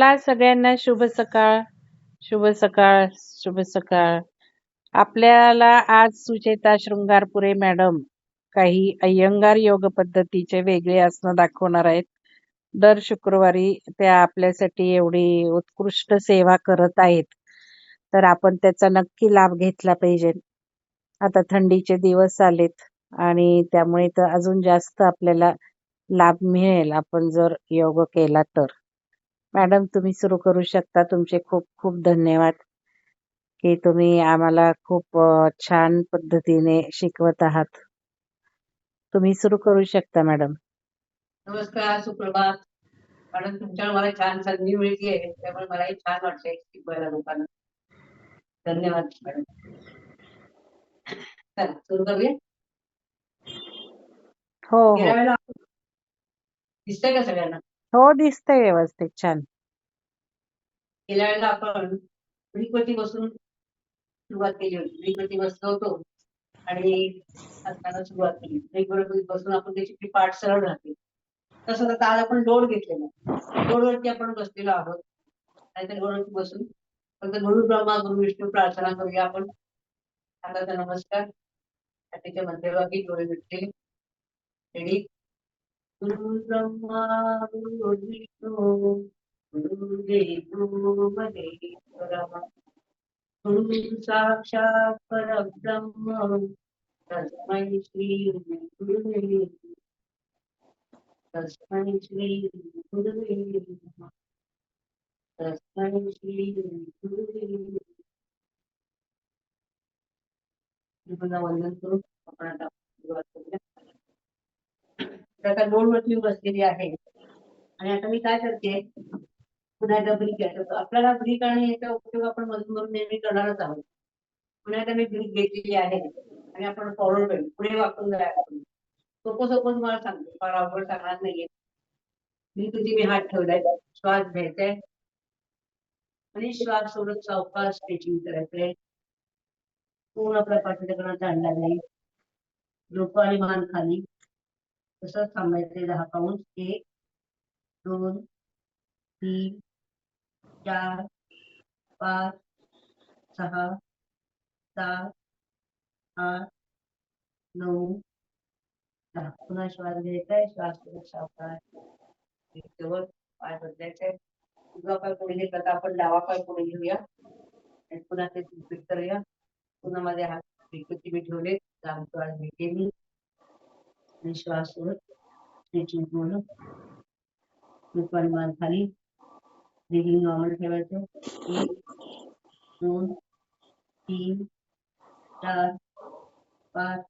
आपल्याला सगळ्यांना शुभ सकाळ शुभ सकाळ शुभ सकाळ. आपल्याला आज सुचेता शृंगारपुरे मॅडम काही अय्यंगार योग पद्धतीचे वेगळे आसनं दाखवणार आहेत. दर शुक्रवारी त्या आपल्यासाठी एवढी उत्कृष्ट सेवा करत आहेत. तर आपण त्याचा नक्की लाभ घेतला पाहिजे. आता थंडीचे दिवस आलेत आणि त्यामुळे तर अजून जास्त आपल्याला लाभ मिळेल आपण जर योग केला तर. मॅडम तुम्ही सुरू करू शकता. तुमचे खूप खूप धन्यवाद की तुम्ही आम्हाला खूप छान पद्धतीने शिकवत आहात. तुम्ही सुरू करू शकता मॅडम. नमस्कार सुप्रभात. मॅडम तुमच्यावर मला छान संधी मिळते त्यामुळे मलाही छान वाटतंय शिकवायला लोकांना. धन्यवाद मॅडम. चला सुरू करूया? हो हो. दिसतंय का सगळ्यांना? हो दिसतंय व्यवस्थित छान. गेल्या वेळेला आपण ब्रिकवरती बसून सुरुवात केली होती. ब्रिकवरती बसलो होतो आणि असताना सुरुवात केली. ब्रिकवरती बसून आपण त्याची पाठ सरळ राहते. तसं आता आज आपण लोड घेतलेला लोडवरती आपण बसलेलो आहोत. नाहीतर लोडवरती बसून फक्त गुरु ब्रह्मा गुरु विष्णू प्रार्थना करूया आपण. हाताचा नमस्कार. त्याच्या मध्यभागी डोळे भेटते गुरु ब्रह्मा गुरु विष्णू गुरु देवो महेश्वरः गुरु साक्षात् परब्रह्म तस्मै श्री गुरुवे तस्मै श्री गुरुवे तस्मै श्री गुरुवे वंदन करून आपण आता सुरुवात करूया. आता लोड वरती बसलेली आहे. आणि आता मी काय करते पुन्हा एकदा ब्रिक घ्यायचं आपल्याला ब्रिक आणि याचा उपयोग आपण मधून मधून नेहमी करणारच आहोत. पुन्हा एकदा मी ब्रिक घेतलेली आहे आणि आपण फॉरवर्ड करू. पुढे वापरून जायला सोपं सोपं तुम्हाला सांगते. फार अवघड सांगणार नाहीये. मी तुझी मी हात ठेवलाय. श्वास घ्यायचाय आणि श्वास सोडत सावकाश स्ट्रेचिंग करायचंय पूर्ण आपल्या पाठीकडनं जाणला नाही. डोकं आणि मान खाली. तसंच थांबायचे दहा पाऊस एक दोन तीन चार पाच सहा सात आठ नऊ दहा. पुन्हा श्वास घ्यायचा आहे. श्वास सोडत सावकाश जवळ पाय बदलायचे उजवा पाय पुढे घेतला तर आपण डावा पाय पुढे घेऊया. आणि पुन्हा ते रिपीट करूया. पुन्हा माझे हात विकृती मी ठेवले लांब श्वास घेते मी. आणि श्वास सोडत स्ट्रेचिंग पूर्ण। दुपारी मान खाली। ब्रिदिंग नॉर्मल ठेवायचं एक दोन तीन चार पाच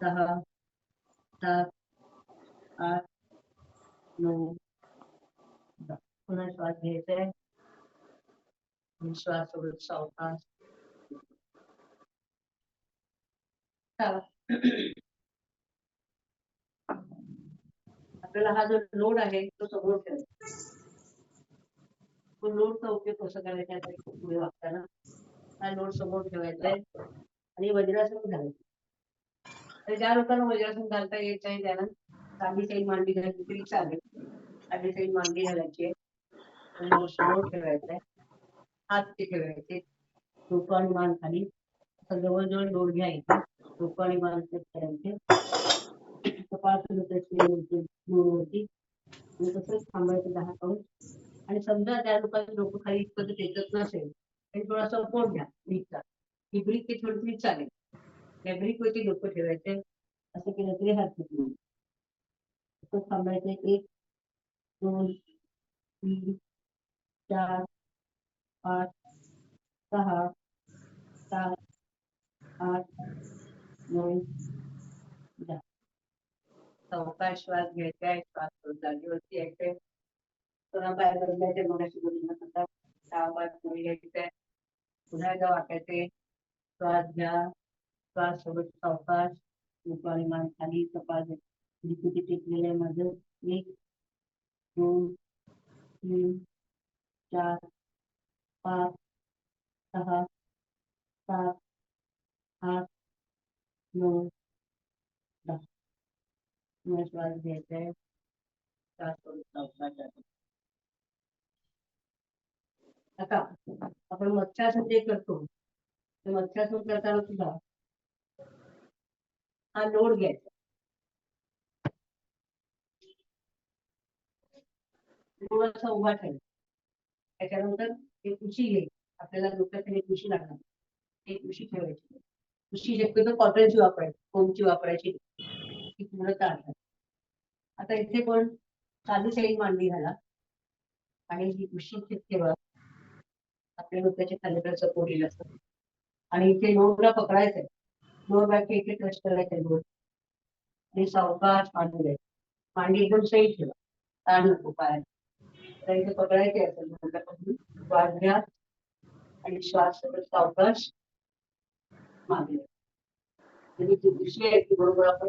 सहा सात आठ नऊ दहा पुन्हा श्वास घ्यायचा आहे आणि श्वास सोडत सावकाश चला. आपल्याला हा जो लोड आहे तो समोर ठेवायचा. तो लोडचा उपयोग कसा करायचा पुढे वागताना हा लोड समोर ठेवायचा आहे आणि वज्रासन घालायचं. तर ज्या लोकांना वज्रासन घालता येत नाही त्यांना साधी साईड मांडी घालायची तरी चालेल. साधी साईड मांडी घालायची आहे. आणि लोड समोर ठेवायचा आहे. हात ते ठेवायचे. डोकं आणि मान खाली. असं जवळजवळ लोड घ्यायचा. डोकं आणि मान सेट कपाळ वरती आणि तसंच थांबायचं दहा पाऊस आणि समजा त्या लोकांचं लोक खाली इतपत येतच नसेल तरी थोडासा कोण घ्या ब्रिकचा ही ब्रिक ते थोडीशी चालेल त्या ब्रिक वरती ठेवायचे असं केलं तरी हरकत नाही थांबायचं एक दोन तीन चार पाच सहा सात आठ नऊ चौथा श्वास घ्यायचा आहे श्वास जागेवरती यायचंय पुन्हा पाय बदलायचे मगाशी बोलून होता सहा पाच पुढे घ्यायचंय पुन्हा एकदा वाकायचे श्वास घ्या. श्वास सोबत सावकाश. डोकं आणि मान खाली कपाळ किती टेकलेलं आहे माझं? एक दोन तीन चार पाच सहा सात आठ नऊ श्वास घ्यायचा आहे श्वास सोडत आता आपण मत्स्यासन जे करतो. ते मत्स्यासन करताना सुद्धा हा लोड घ्यायचा. थोडासा उभा ठेवायचा. त्याच्यानंतर एक उशी घे. आपल्याला डोक्याखाली एक उशी लागणार. एक उशी ठेवायची. उशी शक्यतो कॉटनची वापरायची फोमची वापरायची नाही. ती पूर्ण काढणार आता इथे पण साधी साईड मांडली झाला आणि ही उशी इथे ठेवा आपल्या नृत्याच्या खाली सपोर्ट येईल आणि इथे नोरला पकडायचंय. नोर बाकी इथे टच करायचंय लोड आणि सावकाश मांडू द्यायचं मांडी एकदम सही ठेवा. ताण नको पायाला तर इथे पकडायचे असेल लोडला पकडून श्वास घ्या. आणि श्वास सावकाश मागे. आणि म्हणजे ती उशी आहे ती बरोबर आपण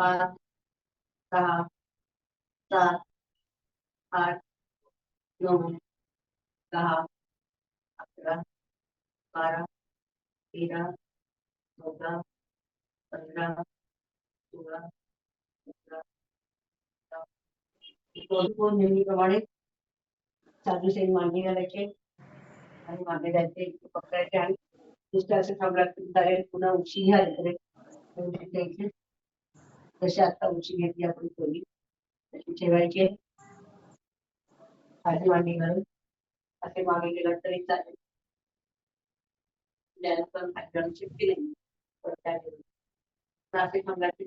पाच सहा सात आठ नऊ दहा अकरा बारा तेरा चौदा पंधरा सोळा सतरा दोन दोन नेहमीप्रमाणे साधू सेन मांडी घालायचे आणि मागे जायचे पकडायचे आणि नुसतं असं थांबला की डायरेक्ट पुन्हा उशी घ्या इकडे उशी घ्यायची जशी आता उशी घेतली आपण खोली? तशी ठेवायची. खाली मांडी घालून असे मागे गेलं तरी चालेल. ज्याला पण खाली शिफ्टी नाही पण त्या वेळी. असे थांबला की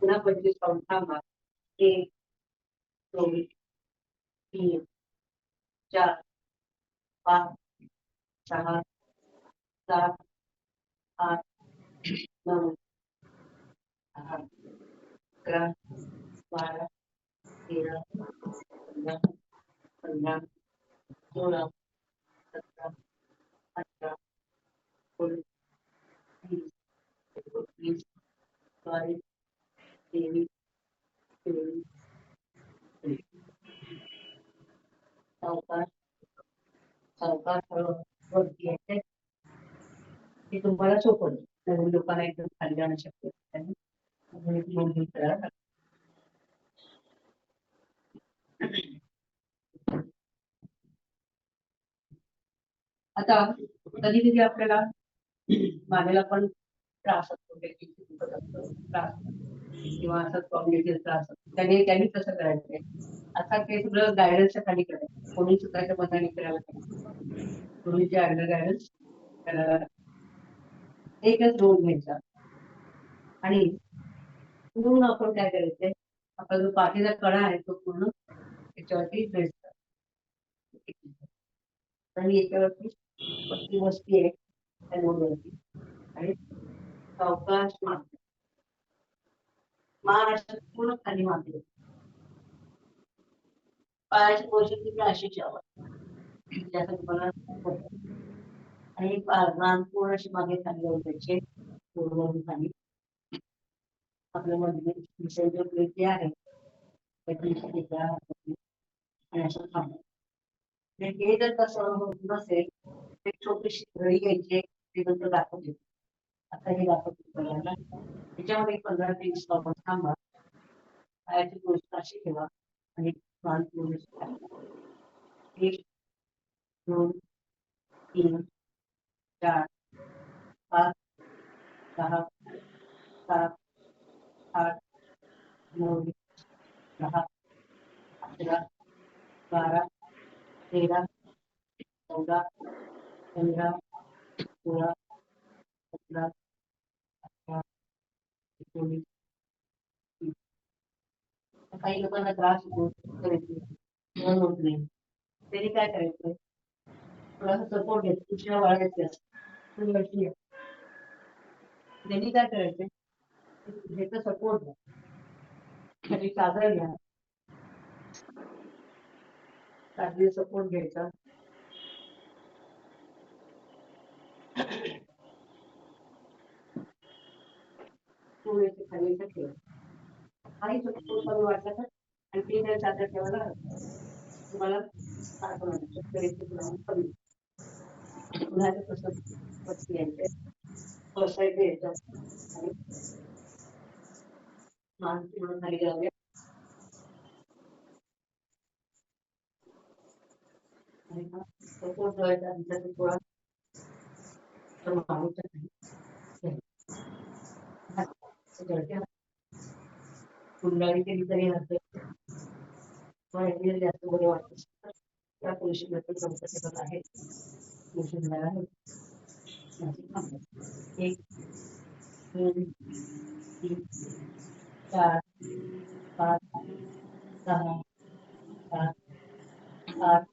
पुन्हा पंचवीस पाऊंड थांबा. एक दोन तीन चार पाच सहा सात आठ नऊ दहा अकरा बारा तेरा चौदा पंधरा सोळा सतरा अठरा एकोणीस वीस बावीस तेवीस चोवीस सावकाश सावकाश हळूहळू ते तुम्हाला सोपं जाईल. नवीन लोकांना एकदम खाली जाणं शक्य आता कधी कधी आपल्याला मानेला पण त्रास असतो त्रास किंवा असं कॉग्निटिव्ह त्रास असतो. त्याने त्यांनी कसं करायचंय आता ते सगळं गायडन्सच्या खाली करायचं. कोणी स्वतःच्या मनाने करायला पाहिजे कोणीचे अंडर गायडन्स करायला एकच रोल घ्यायचा. आणि पूर्ण आपण काय करायचंय? आपला जो पाठीचा कडा आहे तो पूर्ण त्याच्यावरती ड्रेस आणि याच्यावरती वस्ती वस्ती आहे त्या नोटवरती आणि सावकाश मारते महाराष्ट्रात पूर्ण खाली मारते पायाची पोषण तुम्ही अशी आवड आणि पा- पूर्ण अशी मागे खाली जाऊन त्याचे पूर्ण खाली. आपल्यामध्ये विषय सेंट्रल प्लेट आहे त्याची इथे आणि हे जर तसं होत नसेल ते छोटीशी घडी घ्यायची ते नंतर दाखवते. आता हे दाखवते पहिल्यांदा त्याच्यामध्ये पंधरा ते वीस आपण थांबा. पायाची गोष्ट अशी ठेवा आणि मान पूर्ण एक दोन तीन चार पाच सहा सात आठ नऊ दहा अकरा बारा तेरा चौदा पंधरा सोळा सतरा अठरा एकोणीस काही लोकांना त्रास होतो करायचे होत नाही त्यांनी काय करायचं थोडासा सपोर्ट घ्यायचा दुसऱ्या वाढायचे त्यांनी काय करायचंय ह्याचा सपोर्ट घ्या. चादर घ्या. खाली सपोर्ट घ्यायचा. तू आणि सपोर्ट कमी वाटला तर आणि तीन जर चादर ठेवायला तुम्हाला सारखं प्रमाण कमी आणि पूर्ण खाली जाऊया थोडा कुंडाळी केली तरी हरकत जास्त बरे वाटत त्या तुळशी बद्दल कम्फर्टेबल आहे तुळशी आहे एक दोन तीन चार पाच सहा सात आठ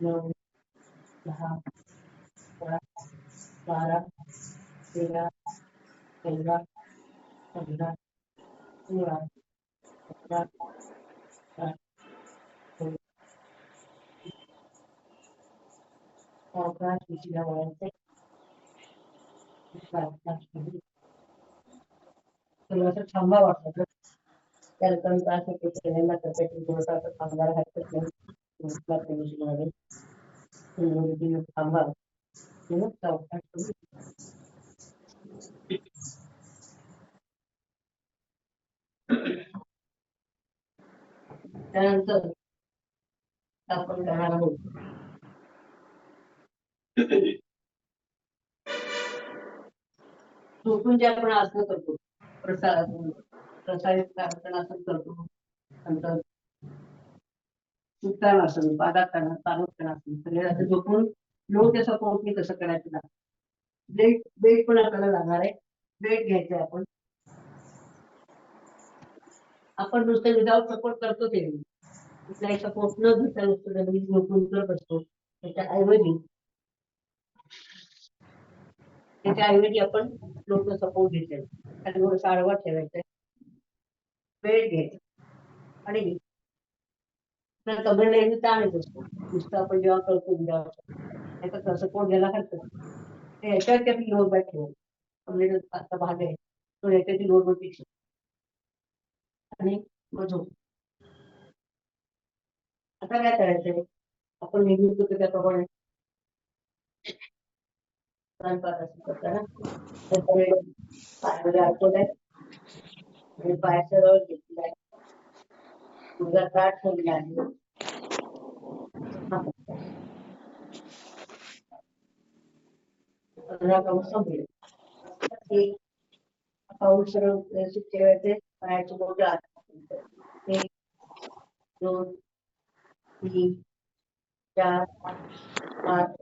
नऊ दहा अकरा बारा तेरा चौदा पंधरा सोळा सतरा अठरा अवकाश विशीला तुला असं थांबा वाटत त्याला कमी त्रास होतो ट्रेनला त्यासाठी थोडासा असं थांबायला हरकत नाही मध्ये थांबा. त्यानंतर आपण करणार आहोत. झोपून जे आपण आसन करतो प्रसार प्रसारित आसन करतो. नंतर उत्तानासन पादासन तानोत्तानासन सगळे असं झोपून लोक त्याचा पोहोचणे कसं करायचं ना बेट बेट पण आपल्याला लागणार आहे. बेट घ्यायचं आहे आपण. आपण नुसतं विदाऊट सपोर्ट करतो ते कुठलाही सपोर्ट न घेता नुसतं जमिनीत झोपून करत असतो. त्याच्याऐवजी त्याच्याऐवजी आपण लोक सपोर्ट घेतले आणि थोडस आडवा ठेवायचं वेळ घ्यायचा आणि कबड्डी नेहमी ताण येत. असतो नुसतं आपण जेव्हा करतो जेव्हा त्याचा सपोर्ट घ्यायला हरकत याच्यावरती आपण लोड बॅक ठेवू. आता भाग आहे तो याच्यावरती लोड वरती आणि मग झोप. आता काय करायचंय? आपण नेहमी होतो त्याप्रमाणे प्राणपात असं करताना त्याच्यामुळे पायामध्ये अडकवत आहे आणि पाय सरळ घेतलाय मुलगा ताट ठेवलेला आहे पंधरा पाऊस संपले एक पाऊस सरळ व्यवस्थित ठेवायचे पायाचे बोट आत एक दोन तीन चार पाच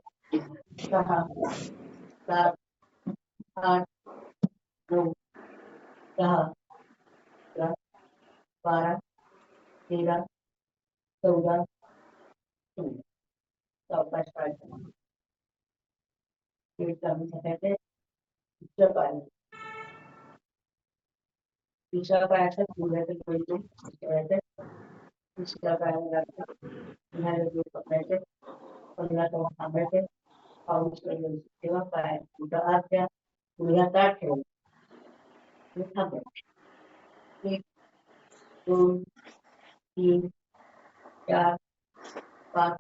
सहा सात आठ नऊ दहा अकरा बारा तेरा चौदा सोळा सावकाश काढायचा पेट दुसऱ्या पायाचा पुढ्याचा पैसे ठेवायचे दुसऱ्या पायाला लागतात पकडायचे पंधरा तेव्हा थांबायचे पाऊस तेव्हा काय उदाहरणाच्या आत ठेव एक दोन तीन चार पाच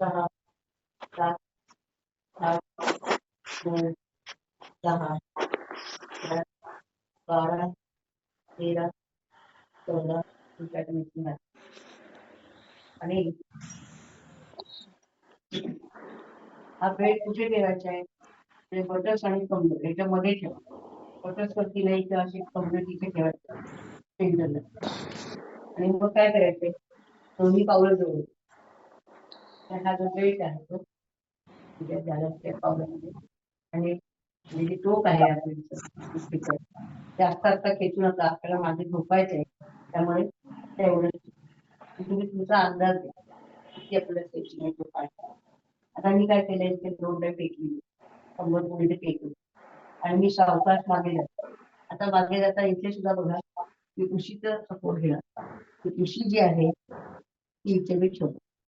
सहा सात आठ नऊ दहा अकरा बारा तेरा चौदा तुमच्याकडे आणि हा बेड कुठे ठेवायचा आहे? ते बटर्स आणि कमर याच्यामध्ये ठेवा. बटर्स वरती नाही तर अशी कमर तिथे ठेवायचं. सेंटरला आणि मग काय करायचंय? दोन्ही पावलं जवळ तर हा जो बेल्ट आहे तो तिथे झाला त्या पावलामध्ये. आणि म्हणजे टोक आहे आपलं जास्त आता खेचू नका आपल्याला मागे आहे त्यामुळे तेवढं तुम्ही तुमचा अंदाज द्या किती आपल्याला स्टेशन झोपायचं आता मी काय केलंय ते दोन फेकली कंबर पुढे फेकली आणि मी सावकाश मागे जातो. आता मागे जाता इथे सुद्धा बघा की कृषीचा सपोर्ट घेणार. ती कुशी जी आहे ती इथे मी ठेवतो.